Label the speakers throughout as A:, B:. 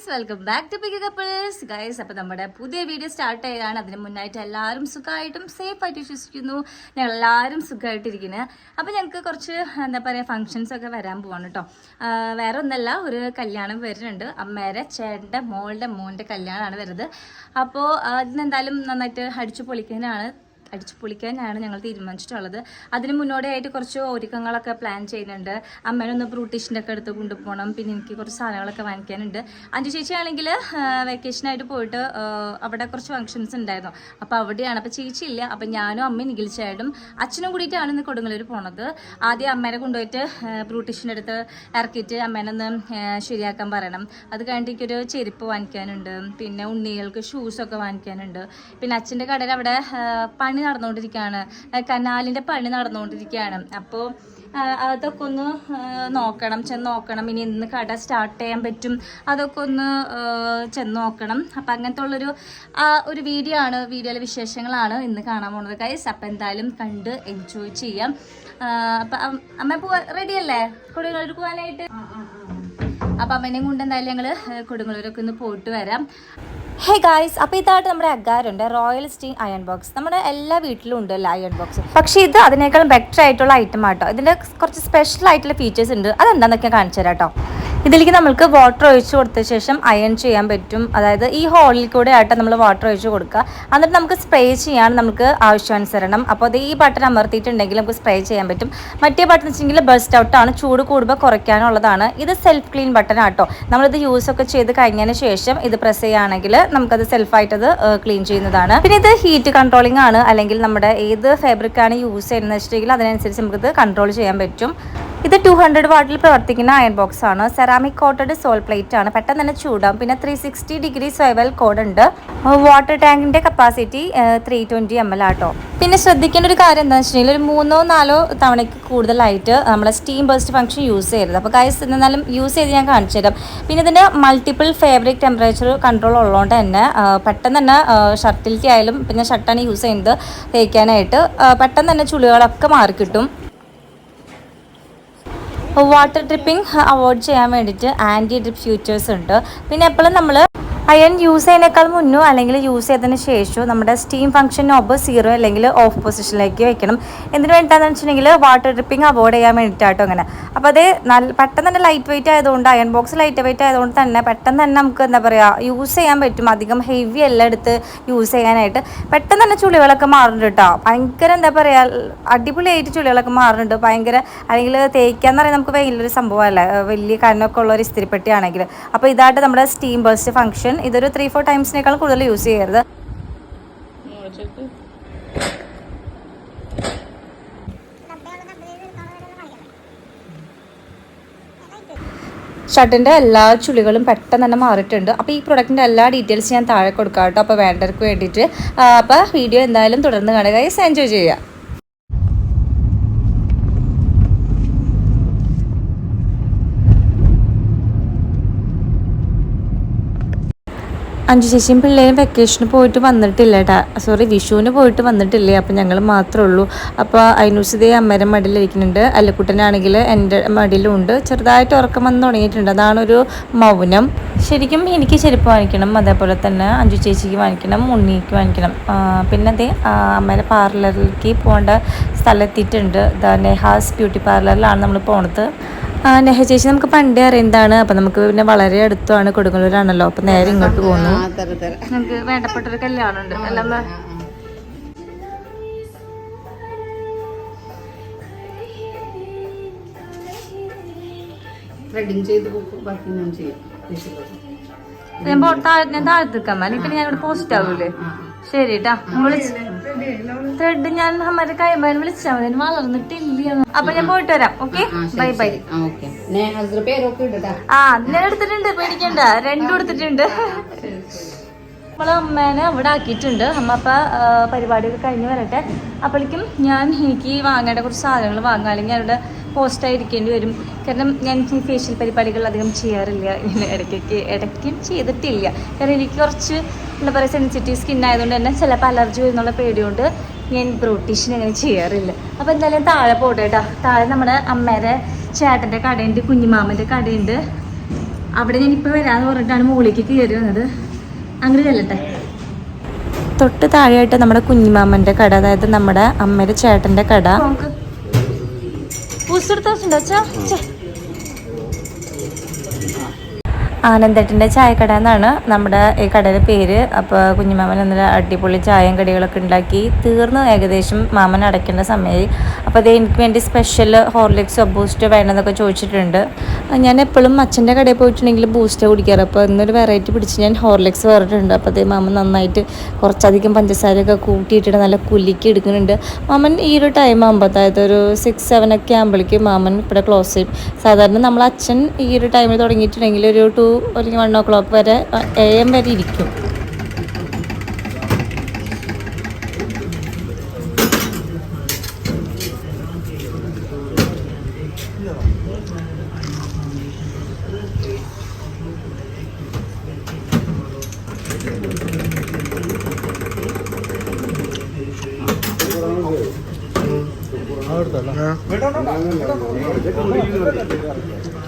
A: Guys welcome back to pick couples guys അപ്പോൾ നമ്മുടെ പുതിയ വീഡിയോ സ്റ്റാർട്ട് ചെയ്താണ് അതിന് മുന്നായിട്ട് എല്ലാവരും സുഖമായിട്ടും സേഫ് ആയിട്ട് വിശ്വസിക്കുന്നു. ഞങ്ങൾ എല്ലാവരും സുഖമായിട്ടിരിക്കുന്നത് അപ്പോൾ ഞങ്ങൾക്ക് കുറച്ച് എന്താ പറയുക ഫങ്ഷൻസ് ഒക്കെ വരാൻ പോവാണ് കേട്ടോ വേറെ ഒന്നല്ല ഒരു കല്യാണം വരുന്നുണ്ട്. അമ്മേരെ ചേട്ടന്റെ മോളുടെ മോന്റെ കല്യാണമാണ് വരുന്നത്. അപ്പോൾ അതിനെന്തായാലും നന്നായിട്ട് അടിച്ചു പൊളിക്കാനാണ് അടിച്ചു പൊളിക്കാനാണ് ഞങ്ങൾ തീരുമാനിച്ചിട്ടുള്ളത്. അതിന് മുന്നോടിയായിട്ട് കുറച്ച് ഒരുക്കങ്ങളൊക്കെ പ്ലാൻ ചെയ്യുന്നുണ്ട്. അമ്മേനെ ഒന്ന് ബ്രൂട്ടീഷിന്റെ ഒക്കെ അടുത്ത് കൊണ്ടുപോകണം. പിന്നെ എനിക്ക് കുറച്ച് സാധനങ്ങളൊക്കെ വാങ്ങിക്കാനുണ്ട്. അഞ്ചു ചേച്ചിയാണെങ്കിൽ വെക്കേഷനായിട്ട് പോയിട്ട് അവിടെ കുറച്ച് ഫങ്ഷൻസ് ഉണ്ടായിരുന്നു. അപ്പോൾ അവിടെയാണ്. അപ്പോൾ ചേച്ചി ഇല്ല. അപ്പോൾ ഞാനും അമ്മയും നിഖിൽച്ചായിട്ടും അച്ഛനും കൂടിയിട്ടാണ് ഇന്ന് കൊടുങ്ങല്ലൂർ പോണത്. ആദ്യം അമ്മേനെ കൊണ്ടുപോയിട്ട് ബ്രൂട്ടീഷിന്റെ അടുത്ത് ഇറക്കിയിട്ട് അമ്മേനെ ഒന്ന് ശരിയാക്കാൻ പറയണം. അത് കഴിഞ്ഞിട്ട് എനിക്കൊരു ചെരുപ്പ് വാങ്ങിക്കാനുണ്ട്. പിന്നെ ഉണ്ണികൾക്ക് ഷൂസൊക്കെ വാങ്ങിക്കാനുണ്ട്. പിന്നെ അച്ഛന്റെ കടയിൽ അവിടെ ആ, പണി നടന്നുകൊണ്ടിരിക്കുകയാണ്. കനാലിന്റെ പണി നടന്നുകൊണ്ടിരിക്കുകയാണ്. അപ്പോൾ അതൊക്കെ ഒന്ന് നോക്കണം ചെന്ന് നോക്കണം. ഇനി ഇന്ന് കട സ്റ്റാർട്ട് ചെയ്യാൻ പറ്റും. അതൊക്കെ ഒന്ന് ചെന്ന് നോക്കണം. അപ്പം അങ്ങനത്തെ ഉള്ളൊരു ആ, ഒരു വീഡിയോ ആണ് വീഡിയോയിലെ വിശേഷങ്ങളാണ് ഇന്ന് കാണാൻ പോകുന്നത് കൈസ് അപ്പം എന്തായാലും കണ്ട് എൻജോയ് ചെയ്യാം. അപ്പം അമ്മ പോവാ റെഡി അല്ലേ? കൊടുങ്ങല്ലൂർ പോകാനായിട്ട് അപ്പം അമ്മേനെയും കൊണ്ട് എന്തായാലും ഞങ്ങൾ കൊടുങ്ങല്ലൂരൊക്കെ ഒന്ന് പോയിട്ട് വരാം. ഹേ ഗായ്സ് അപ്പോൾ ഇതായിട്ട് നമ്മുടെ അഗാരുണ്ട് റോയൽ സ്റ്റീൻ അയൺ ബോക്സ് നമ്മുടെ എല്ലാ വീട്ടിലും ഉണ്ടല്ലോ അയൺ ബോക്സ് പക്ഷേ ഇത് അതിനേക്കാളും ബെറ്റർ ആയിട്ടുള്ള ഐറ്റം ആട്ടോ ഇതിന്റെ കുറച്ച് സ്പെഷ്യൽ ആയിട്ടുള്ള ഫീച്ചേഴ്സ് ഉണ്ട്. അതെന്താണെന്നൊക്കെ കാണിച്ചു തരാം കേട്ടോ ഇതിലേക്ക് നമുക്ക് വാട്ടർ ഒഴിച്ച് കൊടുത്ത ശേഷം അയൺ ചെയ്യാൻ പറ്റും. അതായത് ഈ ഹോളിൽ കൂടെ ആയിട്ട് നമ്മൾ വാട്ടർ ഒഴിച്ച് കൊടുക്കുക. എന്നിട്ട് നമുക്ക് സ്പ്രേ ചെയ്യാൻ നമുക്ക് ആവശ്യാനുസരണം. അപ്പോൾ അത് ഈ ബട്ടൺ അമർത്തിയിട്ടുണ്ടെങ്കിൽ നമുക്ക് സ്പ്രേ ചെയ്യാൻ പറ്റും. മറ്റേ ബട്ടൺ വെച്ചെങ്കിൽ ബസ്റ്റ് ഔട്ടാണ് ചൂട് കൂടുമ്പോൾ കുറയ്ക്കാനുള്ളതാണ്. ഇത് സെൽഫ് ക്ലീൻ ബട്ടൺ ആട്ടോ. നമ്മളിത് യൂസ് ഒക്കെ ചെയ്ത് കഴിഞ്ഞതിന് ശേഷം ഇത് പ്രസ് ചെയ്യുകയാണെങ്കിൽ നമുക്കത് സെൽഫായിട്ടത് ക്ലീൻ ചെയ്യുന്നതാണ്. പിന്നെ ഇത് ഹീറ്റ് കൺട്രോളിംഗ് ആണ്. അല്ലെങ്കിൽ നമ്മുടെ ഏത് ഫാബ്രിക് ആണ് യൂസ് ചെയ്യുന്നത് വെച്ചിട്ടുണ്ടെങ്കിൽ അതിനനുസരിച്ച് നമുക്കിത് കൺട്രോൾ ചെയ്യാൻ പറ്റും. ഇത് ടു ഹൺഡ്രഡ് വാട്ടിൽ പ്രവർത്തിക്കുന്ന അയൺ ബോക്സ് ആണ്. സെറാമിക് കോട്ടഡ് സോൾ പ്ലേറ്റ് ആണ്. പെട്ടെന്ന് തന്നെ ചൂടാം പിന്നെ three sixty degree swivel cord ഉണ്ട്. വാട്ടർ ടാങ്കിന്റെ capacity three twenty M L ആട്ടോ. പിന്നെ ശ്രദ്ധിക്കേണ്ട ഒരു കാര്യം എന്താണെന്ന് വെച്ചിട്ടുണ്ടെങ്കിൽ ഒരു മൂന്നോ നാലോ തവണയ്ക്ക് കൂടുതലായിട്ട് നമ്മളെ സ്റ്റീം ബേസ്റ്റ് ഫംഗ്ഷൻ യൂസ് ചെയ്യരുത്. അപ്പോൾ കൈസ് എന്നാലും യൂസ് ചെയ്ത് ഞാൻ കാണിച്ചു തരാം. പിന്നെ ഇതിന്റെ മൾട്ടിപ്പിൾ ഫേബ്രിക് ടെമ്പറേച്ചർ കൺട്രോൾ ഉള്ളതുകൊണ്ട് തന്നെ പെട്ടെന്ന് തന്നെ ഷർട്ടിലിറ്റി ആയാലും പിന്നെ ഷർട്ടാണ് യൂസ് ചെയ്യുന്നത് തേക്കാനായിട്ട്. പെട്ടെന്ന് തന്നെ ചുളികളൊക്കെ മാറിക്കിട്ടും. വാട്ടർ ഡ്രിപ്പിംഗ് അവോയ്ഡ് ചെയ്യാൻ വേണ്ടിയിട്ട് ആന്റി ഡ്രിപ്പ് ഫ്യൂച്ചേഴ്സ് ഉണ്ട്. പിന്നെ എപ്പോഴും നമ്മൾ അയൺ യൂസ് ചെയ്യുന്നതിനേക്കാൾ മുന്നോ അല്ലെങ്കിൽ യൂസ് ചെയ്തതിന് ശേഷമോ നമ്മുടെ സ്റ്റീം ഫംഗ്ഷൻ നോബ് സീറോ അല്ലെങ്കിൽ ഓഫ് പൊസിഷനിലേക്ക് വെക്കണം. എന്തിനു വേണ്ടിയിട്ടാണെന്ന് വെച്ചിട്ടുണ്ടെങ്കിൽ വാട്ടർ ഡ്രിപ്പിംഗ് അവോയ്ഡ് ചെയ്യാൻ വേണ്ടിയിട്ടാട്ടോ അങ്ങനെ. അപ്പോൾ അത് നല്ല പെട്ടെന്ന് തന്നെ ലൈറ്റ് വെയിറ്റ് ആയതുകൊണ്ട് അയൺ ബോക്സ് ലൈറ്റ് വെയിറ്റ് ആയതുകൊണ്ട് തന്നെ പെട്ടെന്ന് തന്നെ നമുക്ക് എന്താ പറയുക യൂസ് ചെയ്യാൻ പറ്റും. അധികം ഹെവി എല്ലാം എടുത്ത് യൂസ് ചെയ്യാനായിട്ട്. പെട്ടെന്ന് തന്നെ ചുളികളൊക്കെ മാറുന്നുണ്ട് കേട്ടോ ഭയങ്കര എന്താ പറയുക അടിപൊളിയായിട്ട് ചുളികളൊക്കെ മാറുന്നുണ്ട്. ഭയങ്കര അല്ലെങ്കിൽ തേക്കാന്ന് പറയുന്നത് നമുക്ക് വലിയൊരു സംഭവമല്ല. വലിയ കനൊക്കെ ഉള്ള ഒരു ഇസ്തിരിപ്പെട്ടിയാണെങ്കിൽ അപ്പോൾ ഇതായിട്ട് നമ്മുടെ സ്റ്റീം ബേസ്റ്റ് ഫംഗ്ഷൻ ഇതൊരു ത്രീ ഫോർ ടൈംസിനേക്കാൾ കൂടുതൽ യൂസ് ചെയ്യരുത്. ഷർട്ടിന്റെ എല്ലാ ചുളികളും പെട്ടെന്ന് തന്നെ മാറിയിട്ടുണ്ട്. അപ്പോൾ ഈ പ്രൊഡക്റ്റിന്റെ എല്ലാ ഡീറ്റെയിൽസ് ഞാൻ താഴെ കൊടുക്കാം കേട്ടോ. അപ്പോൾ വേണ്ടവർക്ക് വേണ്ടിയിട്ട്. അപ്പോൾ വീഡിയോ എന്തായാലും തുടർന്ന് കാണുക. എൻജോയ് ചെയ്യുക. അഞ്ചു ചേച്ചിയും പിള്ളേരും വെക്കേഷന് പോയിട്ട് വന്നിട്ടില്ല കേട്ടാ സോറി വിഷുവിന് പോയിട്ട് വന്നിട്ടില്ലേ? അപ്പം ഞങ്ങൾ മാത്രമേ ഉള്ളൂ. അപ്പോൾ അതിനൂസിതേ അമ്മേരെ മടിയിലിരിക്കുന്നുണ്ട്. അല്ലക്കുട്ടനാണെങ്കിൽ എന്റെ മടിയിലും ഉണ്ട് ചെറുതായിട്ട് ഉറക്കം വന്ന് തുടങ്ങിയിട്ടുണ്ട്. അതാണൊരു മൗനം. ശരിക്കും എനിക്ക് ചെരുപ്പ് വാങ്ങിക്കണം. അതേപോലെ തന്നെ അഞ്ചു ചേച്ചിക്ക് വാങ്ങിക്കണം. ഉണ്ണിക്ക് വാങ്ങിക്കണം. പിന്നെ അതേ അമ്മേരെ പാർലറിലേക്ക് പോകേണ്ട സ്ഥലം എത്തിയിട്ടുണ്ട്. നെഹാസ് ബ്യൂട്ടി പാർലറിലാണ് നമ്മൾ പോണത്. നെഹ ചേച്ചി നമുക്ക് പണ്ടേ അറിയുന്നതാണ് അപ്പൊ നമുക്ക് പിന്നെ വളരെ അടുത്താണ് കൊടുങ്ങല്ലൂരാണല്ലോ. അപ്പൊ നേരെ ഇങ്ങോട്ട് പോകുന്നു നമുക്ക് വേണ്ടപ്പെട്ട ഒരു കല്യാണം ഉണ്ട് എല്ലാം
B: ത്രെഡിങ് ചെയ്ത് കൊടുക്കും ബാക്കി ഞാൻ ചെയ്യും. ഇപ്പൊ
A: ഞാൻ ഞാൻ താഴത്ത് അല്ലെങ്കിൽ പിന്നെ ഞാൻ ഇവിടെ പോസ്റ്റ് ആവൂലേ? ശരി കേട്ടാ വിളിച്ച് ത്രെഡ് ഞാൻ അമ്മയുടെ കൈമാൻ വിളിച്ചാൽ മതി. വളർന്നിട്ടില്ല അപ്പൊ ഞാൻ പോയിട്ട് വരാം. ഓക്കെ ബൈ ബൈ
B: ആ
A: ഞാൻ എടുത്തിട്ടുണ്ട്. പേടിക്കണ്ട. രണ്ടും എടുത്തിട്ടുണ്ട്. നമ്മളെ അമ്മേനെ അവിടെ ആക്കിയിട്ടുണ്ട്. അമ്മ അപ്പം പരിപാടിയൊക്കെ കഴിഞ്ഞ് വരട്ടെ. അപ്പോഴേക്കും ഞാൻ എനിക്ക് വാങ്ങേണ്ട കുറച്ച് സാധനങ്ങൾ വാങ്ങാം. അല്ലെങ്കിൽ അവിടെ പോസ്റ്റായിരിക്കേണ്ടി വരും. കാരണം ഞാൻ ഫേഷ്യൽ പരിപാടികൾ അധികം ചെയ്യാറില്ല. ഇങ്ങനെ ഇടയ്ക്കൊക്കെ ഇടയ്ക്കും ചെയ്തിട്ടില്ല. കാരണം എനിക്ക് കുറച്ച് എന്താ പറയുക സെൻസിറ്റീവ് സ്കിൻ ആയതുകൊണ്ട് തന്നെ ചിലപ്പോൾ അലർജി വരുന്നുള്ള പേടിയുണ്ട്. ഞാൻ ബ്രൂട്ടീഷൻ അങ്ങനെ ചെയ്യാറില്ല. അപ്പോൾ എന്തായാലും താഴെ പോട്ടെ കേട്ടോ താഴെ നമ്മുടെ അമ്മേരെ ചേട്ടന്റെ കടയുണ്ട് കുഞ്ഞിമാമന്റെ കടയുണ്ട്. അവിടെ ഞാൻ ഇപ്പോൾ വരാന്ന് പറഞ്ഞിട്ടാണ് മുകളിലേക്ക് കയറി വന്നത്. അങ്ങനെ ചെല്ലട്ടെ തൊട്ട് താഴെയായിട്ട് നമ്മുടെ കുഞ്ഞിമാമന്റെ കട അതായത് നമ്മുടെ അമ്മയുടെ ചേട്ടന്റെ കട. ആനന്ദേട്ടന്റെ ചായക്കട എന്നാണ് നമ്മുടെ ഈ കടയുടെ പേര്. അപ്പോൾ കുഞ്ഞുമാമൻ ഇന്നലെ അടിപൊളി ചായയും കടികളൊക്കെ ഉണ്ടാക്കി തീർന്നു. ഏകദേശം മാമൻ അടയ്ക്കേണ്ട സമയമായി അപ്പോൾ അത് എനിക്ക് വേണ്ടി സ്പെഷ്യൽ ഹോർലിക്സോ ബൂസ്റ്റോ വേണമെന്നൊക്കെ ചോദിച്ചിട്ടുണ്ട്. ഞാൻ എപ്പോഴും അച്ഛന്റെ കടയിൽ പോയിട്ടുണ്ടെങ്കിൽ ബൂസ്റ്റ് കുടിക്കാറ്. അപ്പോൾ ഇന്നൊരു വെറൈറ്റി പിടിച്ച് ഞാൻ ഹോർലിക്സ് വേറിട്ടുണ്ട്. അപ്പോൾ അതേ മാമൻ നന്നായിട്ട് കുറച്ചധികം പഞ്ചസാരയൊക്കെ കൂട്ടിയിട്ടിട്ട് നല്ല കുലുക്കി എടുക്കുന്നുണ്ട്. മാമൻ ഈ ഒരു ടൈം ആകുമ്പോൾ അതായത് ഒരു സിക്സ് സെവൻ ഒക്കെ ആകുമ്പോഴേക്കും മാമൻ ഇവിടെ ക്ലോസ് ചെയ്യും. സാധാരണ നമ്മൾ അച്ഛൻ ഈ ഒരു ടൈമിൽ തുടങ്ങിയിട്ടുണ്ടെങ്കിൽ ഒരു ടു അല്ലെങ്കിൽ വൺ ഓ ക്ലോക്ക് വരെ എ എം വരെ ഇരിക്കും.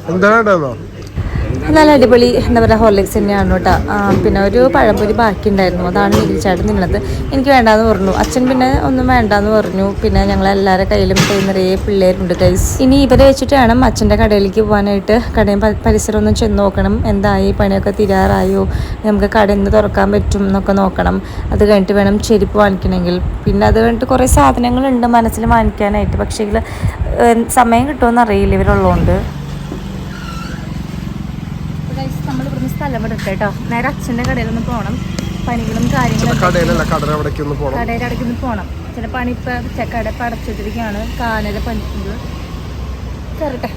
C: എന്താണോ
A: നല്ല അടിപൊളി എന്താ പറയുക ഹോർലിക്സ് തന്നെയാണ് കേട്ടോ പിന്നെ ഒരു പഴംപൊരി ബാക്കി ഉണ്ടായിരുന്നു അതാണ് നികിൽച്ചേട്ടൻ നിന്നത് എനിക്ക് വേണ്ടാന്ന് പറഞ്ഞു. അച്ഛൻ പിന്നെ ഒന്നും വേണ്ടാന്ന് പറഞ്ഞു. പിന്നെ ഞങ്ങൾ എല്ലാവരുടെ കയ്യിലും കൈ നിറയെ പിള്ളേരുണ്ട് കൈസ് ഇനി ഇവരെ വെച്ചിട്ട് വേണം അച്ഛന്റെ കടയിലേക്ക് പോകാനായിട്ട്. കടയും പരിസരം ഒന്ന് ചെന്ന് നോക്കണം. എന്തായി? പണിയൊക്കെ തീരാറായോ? നമുക്ക് കട എന്ന് തുറക്കാൻ പറ്റും എന്നൊക്കെ നോക്കണം. അത് കഴിഞ്ഞിട്ട് വേണം ചെരുപ്പ് വാങ്ങിക്കണമെങ്കിൽ. പിന്നെ അത് കഴിഞ്ഞിട്ട് കുറേ സാധനങ്ങളുണ്ട് മനസ്സിൽ വാങ്ങിക്കാനായിട്ട്. പക്ഷേ സമയം കിട്ടുമെന്ന് അറിയില്ല ഇവരുള്ളതുകൊണ്ട് നമ്മൾ ഇവിടുന്ന് സ്ഥലം കേട്ടോ. നേരെ അച്ഛന്റെ കടയിലൊന്ന് പോകണം പണികളും കാര്യങ്ങളും
C: കടയിലല്ല കട അവിടേക്ക് ഒന്ന് പോണം.
A: കടയുടെ ഒന്ന് പോകണം ചില പണി ഇപ്പം കട ഇപ്പം അടച്ചിട്ടിരിക്കുകയാണ് കാനല പണിക്കുന്നത് കയറട്ടെ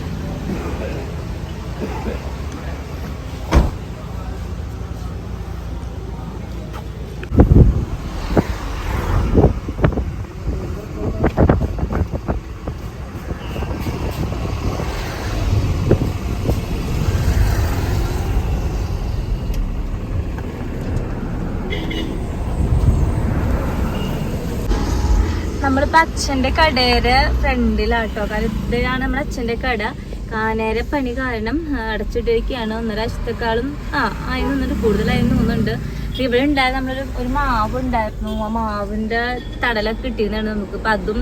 A: നമ്മളിപ്പോ അച്ഛന്റെ കടയുടെ ഫ്രണ്ടിലാട്ടോ. കാരണം നമ്മുടെ അച്ഛന്റെ കട. കാനേര പണി കാരണം അടച്ചിട്ടിരിക്കുകയാണ്. ഒന്നര ആഴ്ചത്തെക്കാളും ആ ആയി നിന്നിട്ട് കൂടുതലായി തോന്നുന്നുണ്ട് ഇവിടെ ഉണ്ടായ നമ്മളൊരു ഒരു മാവ് ഉണ്ടായിരുന്നു. ആ മാവിന്റെ തടലൊക്കെ കിട്ടിയതാണ് നമുക്ക്. അപ്പൊ അതും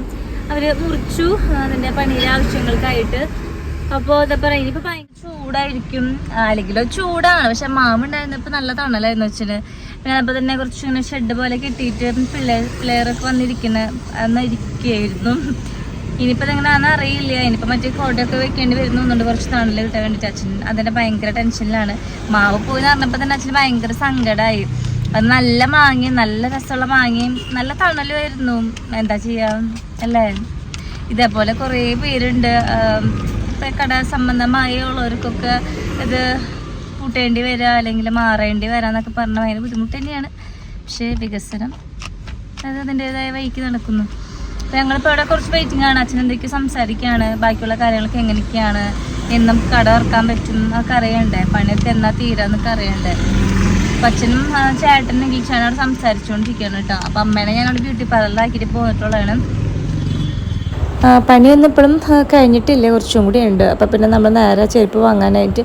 A: അവർ മുറിച്ചു അതിന്റെ പണിയുടെ ആവശ്യങ്ങൾക്കായിട്ട് അപ്പോൾ എന്താ പറയാ ഇനിയിപ്പോ ഭയങ്കര ചൂടായിരിക്കും. അല്ലെങ്കിലോ ചൂടാണ്. പക്ഷെ മാവുണ്ടായിരുന്നപ്പോ നല്ല തണലായിരുന്നു വെച്ചിട്ട് പിന്നെ അപ്പൊ തന്നെ കുറച്ച് ഇങ്ങനെ ഷെഡ് പോലെ കെട്ടിയിട്ട് പിള്ളേർ പിള്ളേരൊക്കെ വന്നിരിക്കുന്ന ഇരിക്കുകയായിരുന്നു ഇനിയിപ്പോൾ എങ്ങനെയാണെന്ന് അറിയില്ല. ഇനിയിപ്പോൾ മറ്റേ കോട്ടയൊക്കെ വെക്കേണ്ടി വരുന്നുണ്ട് കുറച്ച് തണൽ കിട്ടാൻ വേണ്ടിയിട്ട് അച്ഛൻ അതിന്റെ ഭയങ്കര ടെൻഷനിലാണ്. മാവ് പോയി എന്ന് തന്നെ അച്ഛന് ഭയങ്കര സങ്കടമായി അത് നല്ല മാങ്ങയും നല്ല രസമുള്ള മാങ്ങയും നല്ല തണലുമായിരുന്നു എന്താ ചെയ്യാ? അല്ലേ? ഇതേപോലെ കുറേ പേരുണ്ട്. കട സംബന്ധമായ ഉള്ളവർക്കൊക്കെ ഇത് പൂട്ടേണ്ടി വരിക അല്ലെങ്കിൽ മാറേണ്ടി വരാന്നൊക്കെ പറഞ്ഞ ഭയങ്കര ബുദ്ധിമുട്ട് തന്നെയാണ്. പക്ഷേ വികസനം അത് അതിന്റെതായ വഴിക്ക് നടക്കുന്നു. അപ്പോൾ ഞങ്ങളിപ്പോൾ ഇവിടെ കുറച്ച് വെയിറ്റിംഗ് ആണ്. അച്ഛൻ എന്തൊക്കെ സംസാരിക്കുകയാണ്. ബാക്കിയുള്ള കാര്യങ്ങളൊക്കെ എങ്ങനെയൊക്കെയാണ്? എന്നും കട ഇറക്കാൻ പറ്റും എന്നൊക്കെ അറിയണ്ടേ? പണിയൊക്കെ എന്നാ തീരാന്നൊക്കെ അറിയണ്ടേ? അപ്പം അച്ഛനും ചേട്ടനും ഇംഗ്ലീഷാണ് അവിടെ സംസാരിച്ചുകൊണ്ടിരിക്കുകയാണ് കേട്ടോ. അപ്പം അമ്മേനെ ഞാൻ ബ്യൂട്ടി പാർലറിലാക്കിയിട്ട് പോയിട്ടുള്ളതാണ്. പണിയൊന്നും ഇപ്പോഴും കഴിഞ്ഞിട്ടില്ല. കുറച്ചും കൂടി ഉണ്ട്. അപ്പോൾ പിന്നെ നമ്മൾ നേരെ ചെരുപ്പ് വാങ്ങാനായിട്ട്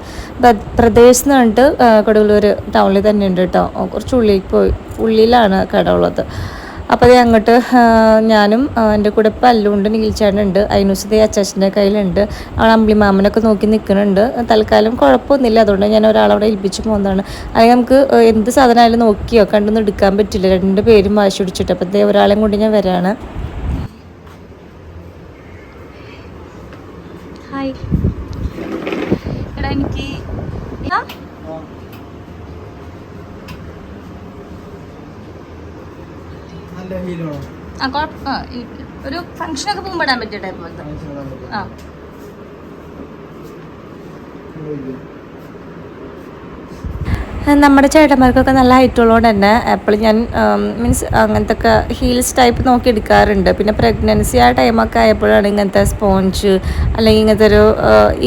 A: പ്രദേശത്ത് പറഞ്ഞിട്ട് ആ, ടൗണിൽ തന്നെ ഉണ്ട് കേട്ടോ കുറച്ച് ഉള്ളിൽ പോയി. ഉള്ളിലാണ് കട ഉള്ളത്. അപ്പോൾ അത് അങ്ങോട്ട് ഞാനും എന്റെ കൂടെ ഇപ്പം അല്ലുണ്ട് നീൽച്ചേട്ടനുണ്ട് അതിനുസരി അച്ചാച്ചന്റെ കയ്യിലുണ്ട്. അവൾ അമ്പിളി മാമനൊക്കെ നോക്കി നിൽക്കുന്നുണ്ട് തൽക്കാലം കുഴപ്പമൊന്നുമില്ല. അതുകൊണ്ട് ഞാൻ ഒരാളവിടെ ഏൽപ്പിച്ച് പോകുന്നതാണ് അല്ലെങ്കിൽ നമുക്ക് എന്ത് സാധനമായാലും നോക്കിയോ? കണ്ടൊന്നും എടുക്കാൻ പറ്റില്ല. രണ്ട് പേരും വാശി പിടിച്ചിട്ട്. അപ്പോൾ ഒരാളെയും കൊണ്ട് ഞാൻ വരാണ്. ഹായ്. എടാ എനിക്ക് ആ? കുഴപ്പ ഒരു ഫംഗ്ഷനൊക്കെ പോകുമ്പോൾ ഇടാൻ പറ്റിയ ടൈപ്പ് ആ. നമ്മുടെ ചേട്ടന്മാർക്കൊക്കെ നല്ല ഹൈറ്റ് ഉള്ളതുകൊണ്ട് തന്നെ എപ്പോഴും ഞാൻ മീൻസ് അങ്ങനത്തെ ഒക്കെ ഹീൽസ് ടൈപ്പ് നോക്കി എടുക്കാറുണ്ട്. പിന്നെ പ്രഗ്നൻസി ആ ടൈമൊക്കെ ആയപ്പോഴാണ് ഇങ്ങനത്തെ സ്പോഞ്ച് അല്ലെങ്കിൽ ഇങ്ങനത്തെ ഒരു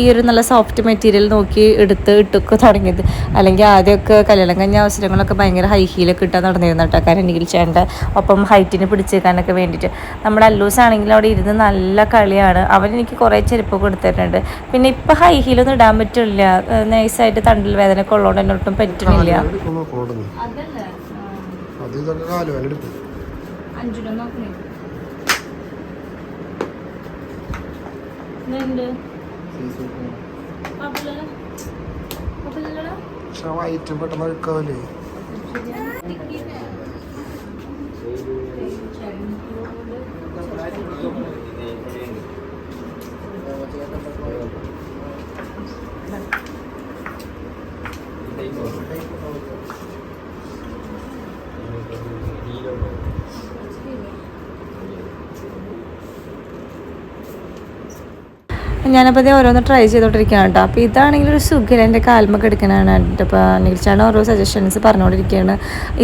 A: ഈ ഒരു നല്ല സോഫ്റ്റ് മെറ്റീരിയൽ നോക്കി എടുത്ത് ഇട്ടൊക്കെ തുടങ്ങിയത്. അല്ലെങ്കിൽ ആദ്യമൊക്കെ കല്യാണം കഴിഞ്ഞ അവസരങ്ങളൊക്കെ ഭയങ്കര ഹൈ ഹീലൊക്കെ ഇട്ടാൽ തുടങ്ങിയിരുന്നു കേട്ടോ കാരണം എനിക്ക് ചേട്ടന്റെ ഒപ്പം ഹൈറ്റിന് പിടിച്ചേക്കാനൊക്കെ വേണ്ടിയിട്ട്. നമ്മുടെ അല്ലൂസ് ആണെങ്കിലും അവിടെ ഇരുന്ന് നല്ല കളിയാണ്. അവൻ എനിക്ക് കുറേ ചെരുപ്പ് കൊടുത്തിട്ടുണ്ട്. പിന്നെ ഇപ്പം ഹൈ ഹീലൊന്നും ഇടാൻ പറ്റില്ല. നൈസായിട്ട് തണ്ടിൽ വേദനയൊക്കെ ഉള്ളതുകൊണ്ട് എന്നോട്ടും ഒട്ടും അതല്ലേ
C: അത് ഇതൊക്കെ കാലുവേന എടുക്കും? പക്ഷെ വയറ്റും പെട്ടെന്ന് അഴുക്കാവല്ലേ
A: ഞാനപ്പോൾ അതേ ഓരോന്ന് ട്രൈ ചെയ്തോണ്ടിരിക്കുകയാണ് കേട്ടോ അപ്പോൾ ഇതാണെങ്കിൽ ഒരു സുഖം എന്റെ കാൽമൊക്കെ എടുക്കാനാണ് അപ്പോൾ നിൽച്ചാണ് ഓരോ സജഷൻസ് പറഞ്ഞുകൊണ്ടിരിക്കുകയാണ്.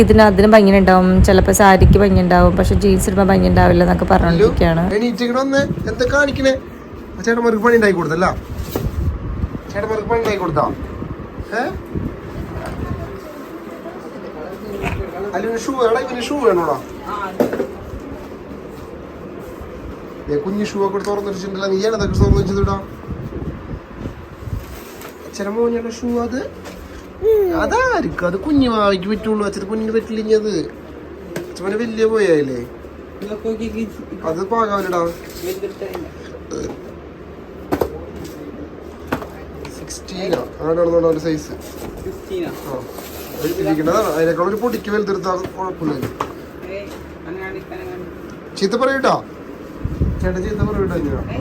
A: ഇതിന് അതിന് ഭംഗി ഉണ്ടാവും ചിലപ്പോൾ സാരിക്ക് ഭംഗി ഉണ്ടാവും പക്ഷെ ജീൻസ് ഇടുമ്പോൾ ഭംഗി ഉണ്ടാവില്ല എന്നൊക്കെ പറഞ്ഞുകൊണ്ടിരിക്കുകയാണ്.
C: ചേട്ടന്മാർക്ക് പണി ചേട്ടന്മാർക്ക് പണി ഷൂ എടാ ഇവന് ഷൂ വേണോടാ? കുഞ്ഞു ഷൂ ഒക്കെ തുറന്നു വെച്ചിട്ടുണ്ടല്ലോ നീ ഏതൊക്കെ തുറന്നു വെച്ചതിടാ അച്ഛനെ മോഞ്ഞുള്ള ഷൂ അത്? അതായിരിക്കും. അത് കുഞ്ഞു മാവിക്ക് പറ്റുള്ളൂ. അച്ഛന് കുഞ്ഞിന് പറ്റില്ലെങ്കിൽ അത്. അച്ഛനെ വലിയ പോയായില്ലേ? അത് പാകാവില്ലടാ. സിക്സ്റ്റീനാ സൈസ് ആ. അതിനേക്കാൾ ഒരു പൊടിക്ക് വലുതെടുത്താൽ കുഴപ്പമില്ല ചീത്ത പറയൂട്ടോ ചേട്ടൻ ചീത്ത തന്നെ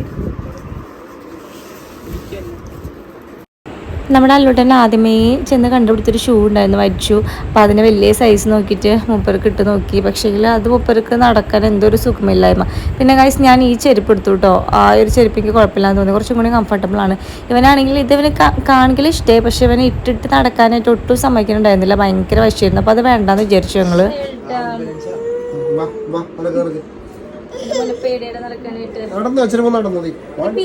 A: നമ്മുടെ അല്ലൂട്ടൻ ആദ്യമേ ചെന്ന് കണ്ടുപിടിച്ചൊരു ഷൂ ഉണ്ടായിരുന്നു വൈറ്റ് ഷൂ അപ്പോൾ അതിന് വലിയ സൈസ് നോക്കിയിട്ട് മൂപ്പർക്ക് ഇട്ട് നോക്കി. പക്ഷേ അത് മൂപ്പർക്ക് നടക്കാൻ എന്തോ ഒരു സുഖമില്ലായ്മ. പിന്നെ ഗൈസ് ഞാൻ ഈ ചെരുപ്പ് എടുത്തു കേട്ടോ ആ ഒരു ചെരുപ്പ് എനിക്ക് കുഴപ്പമില്ലാന്ന് തോന്നി. കുറച്ചും കൂടി കംഫർട്ടബിൾ ആണ്. ഇവനാണെങ്കിൽ ഇത് ഇവന് കാണിക്കൽ ഇഷ്ടമായി പക്ഷെ ഇവനെ ഇട്ടിട്ട് നടക്കാനായിട്ട് ഒട്ടും സമ്മതിക്കുന്നുണ്ടായിരുന്നില്ല ഭയങ്കര വശമായിരുന്നു അപ്പോൾ അത് വേണ്ടാന്ന് വിചാരിച്ചു ഞങ്ങൾ
C: വാ വാ നടക്ക് നടക്ക് നടന്നു അച്ഛനമ്മ നടന്നത് മതി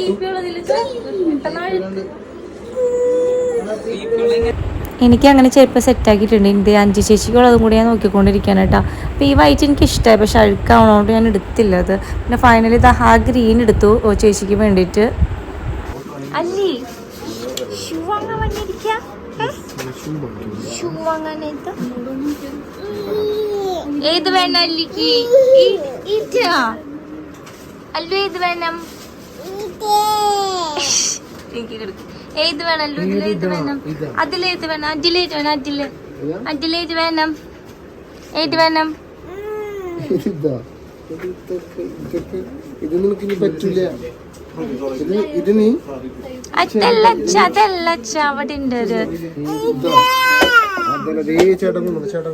A: എനിക്ക് അങ്ങനെ ചെരുപ്പ് സെറ്റാക്കിയിട്ടുണ്ട് എന്റെ അഞ്ച് ചേച്ചിക്കുള്ളതും കൂടി ഞാൻ നോക്കിക്കൊണ്ടിരിക്കുകയാണ് കേട്ടോ അപ്പോൾ ഈ വൈറ്റ് എനിക്ക് ഇഷ്ടമായി പക്ഷെ അഴുക്കാവണോണ്ട് ഞാൻ എടുത്തില്ല അത്. പിന്നെ ഫൈനലി ഇത് ആ ഗ്രീൻ എടുത്തു. ഓ ചേച്ചിക്ക് വേണ്ടിയിട്ട്. അല്ലി ഏത് വേണ്ട അല്ലിക്ക്? ഇറ്റാ അല്ലു ഏത് വേണം? എനിക്ക് കൊടുക്കും ഏത് വേണം അല്ലു? ഇതിലേത് വേണം? അതിലേത് വേണം? അതിലേത് വേണം? അതിൽ. അതിലേത് വേണം? ഏത് വേണം?
C: ഇതാ. ഇത് നിനക്ക് ഇനി പറ്റില്ല ഇത് ഇത് നീ?
A: അതല്ല അച്ഛ അതല്ല അച്ഛ അവിടെ ഉണ്ട് ഒരു
C: ചേട്ടൻ ചേട്ടൻ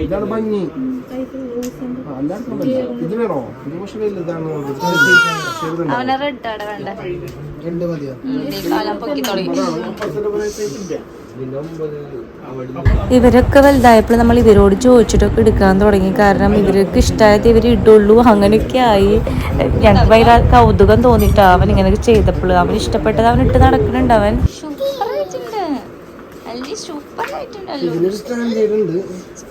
C: ഇതാണ് ഭംഗി ഇത് പക്ഷേ രണ്ട് മതിയോ?
A: ഇവരൊക്കെ വലുതായപ്പോൾ നമ്മൾ ഇവരോട് ചോദിച്ചിട്ടൊക്കെ എടുക്കാൻ തുടങ്ങി. കാരണം ഇവർക്ക് ഇഷ്ടമായത് ഇവർ ഇടുള്ളൂ. അങ്ങനെയൊക്കെ ആയി. ഞങ്ങൾക്ക് ഭയങ്കര കൗതുകം തോന്നിട്ടാ അവൻ ഇങ്ങനെ ചെയ്തപ്പോൾ അവൻ ഇഷ്ടപ്പെട്ടത് അവൻ ഇട്ട് നടക്കുന്നുണ്ട് അവൻ. സൂപ്പർ ആയിട്ടുണ്ട്. അല്ലി സൂപ്പർ ആയിട്ടുണ്ടല്ലോ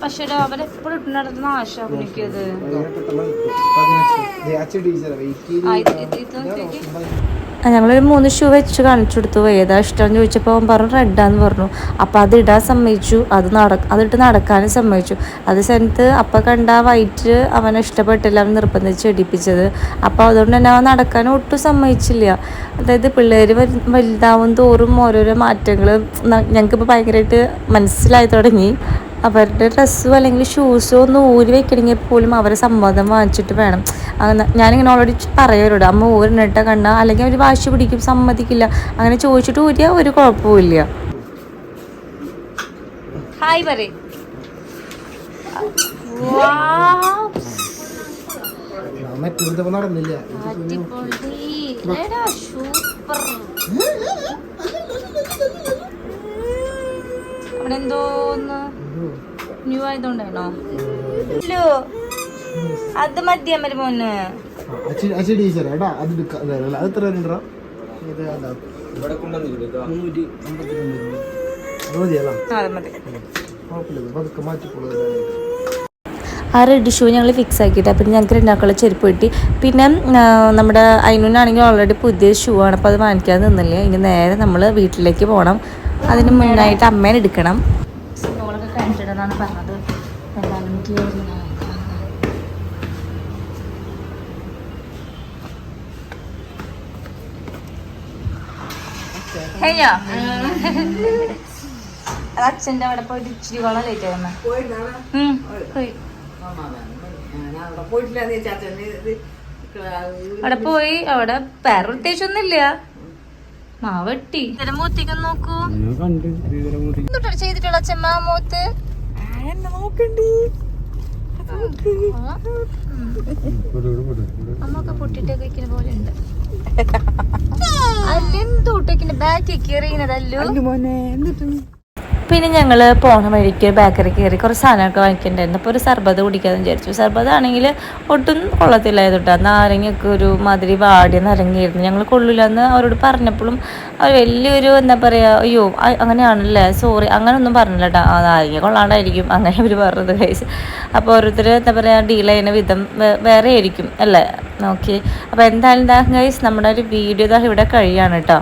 A: പക്ഷേ അവൻ എപ്പോഴും ആശ ഞങ്ങളൊരു മൂന്ന് ഷൂ വെച്ച് കാണിച്ചു കൊടുത്തു. ഏതാ ഇഷ്ടം? ചോദിച്ചപ്പോൾ അവൻ പറഞ്ഞു റെഡാന്ന് പറഞ്ഞു. അപ്പോൾ അത് ഇടാൻ സമ്മതിച്ചു. അത് നട അതിട്ട് നടക്കാനും സമ്മതിച്ചു. അത് സ്ഥലത്ത് അപ്പം കണ്ട വൈറ്റ് അവനെ ഇഷ്ടപ്പെട്ടില്ല അവൻ നിർബന്ധിച്ച് ഇടിപ്പിച്ചത് അപ്പോൾ അതുകൊണ്ട് തന്നെ അവൻ നടക്കാനും ഒട്ടും സമ്മതിച്ചില്ല. അതായത് പിള്ളേർ വലുതാവും തോറും ഓരോരോ മാറ്റങ്ങൾ ഞങ്ങൾക്കിപ്പോൾ ഭയങ്കരമായിട്ട് മനസ്സിലായി തുടങ്ങി. അവരുടെ ഡ്രസ്സോ അല്ലെങ്കിൽ ഷൂസോ ഒന്ന് ഊരി വെക്കണമെങ്കിൽ പോലും അവരെ സമ്മതം വാങ്ങിച്ചിട്ട് വേണം. അങ്ങനെ ഞാനിങ്ങനെ ഓൾറെഡി പറയവരോട് അമ്മ ഊരിനിട്ട കണ്ണ അല്ലെങ്കിൽ അവർ വാശി പിടിക്കും സമ്മതിക്കില്ല. അങ്ങനെ ചോദിച്ചിട്ട് ഊരിയാൽ ഒരു കുഴപ്പമില്ല ഹായ് പറയും.
C: നടന്നില്ല
A: സൂപ്പർ അവിടെ എന്തോന്ന്? ന്യൂ ആയതുകൊണ്ടാണോ? അത് മോന്. മതി
C: പതുക്കെ മാറ്റിക്കോളൂ
A: ആ റെഡ് ഷൂ ഞങ്ങൾ ഫിക്സ് ആക്കിയിട്ട് പിന്നെ ഞങ്ങൾക്ക് രണ്ടാക്കുള്ള ചെരുപ്പ് കിട്ടി. പിന്നെ നമ്മുടെ അതിനുനാണെങ്കിൽ ഓൾറെഡി പുതിയ ഷൂ ആണ് അപ്പോൾ അത് വാങ്ങിക്കാൻ നിന്നില്ലേ? ഇനി നേരെ നമ്മൾ വീട്ടിലേക്ക് പോകണം അതിന് മുന്നായിട്ട് അമ്മേനെ എടുക്കണം. കഴിഞ്ഞിട്ടുണ്ടെന്നാണ് പറഞ്ഞത്. എന്തായാലും കേറി നോക്കാം. കഴിഞ്ഞോ അത് അച്ഛന്റെ അവിടെ പോയിട്ട് ഇച്ചിരി വളം ലേറ്റ് ആയിരുന്നു. പോയി.
B: അവിടെ
A: പോയി അവിടെ പ്രത്യേകിച്ചൊന്നുമില്ല മാവട്ടി. മൂത്തിക്കാൻ നോക്കൂ. ചെയ്തിട്ടുള്ള ചെമ്മ മൂത്ത് അമ്മൊക്കെ പൊട്ടിട്ടൊക്കെ വെക്കുന്ന പോലെ ഉണ്ട്. അല്ലെന്തൂട്ടേക്കിന്റെ ബാക്കി കീറിയതല്ലോ
B: മോനെ എന്നിട്ട്?
A: പിന്നെ ഞങ്ങൾ പോണ വഴിക്ക് ബേക്കറി കയറി കുറച്ച് സാധനമൊക്കെ വാങ്ങിക്കണ്ടായിരുന്നു. അപ്പോൾ ഒരു സർബത്ത് കുടിക്കാമെന്ന് വിചാരിച്ചു. സർബത്ത് ആണെങ്കിൽ ഒട്ടും കേട്ടോ. നാരങ്ങയൊക്കെ ഒരു മാതിരി വാടിയ നാരങ്ങയായിരുന്നു ഞങ്ങൾ കൊള്ളില്ലെന്ന് അവരോട് പറഞ്ഞപ്പോഴും അവർ വലിയൊരു എന്താ പറയുക അയ്യോ അങ്ങനെയാണല്ലേ സോറി അങ്ങനെയൊന്നും പറഞ്ഞില്ല കേട്ടോ. ആ നാരങ്ങ കൊള്ളാണ്ടായിരിക്കും. അങ്ങനെ അവർ പറഞ്ഞത് കഴിച്ച് അപ്പോൾ ഓരോരുത്തർ എന്താ പറയുക ഡീൽ ചെയ്യുന്ന വിധം വേറെ ആയിരിക്കും അല്ലേ? ഓക്കെ അപ്പോൾ എന്തായാലും ദാഹം കഴിച്ച് നമ്മുടെ ഒരു വീഡിയോ ഇതാ ഇവിടെ കഴിയാണ് കേട്ടോ.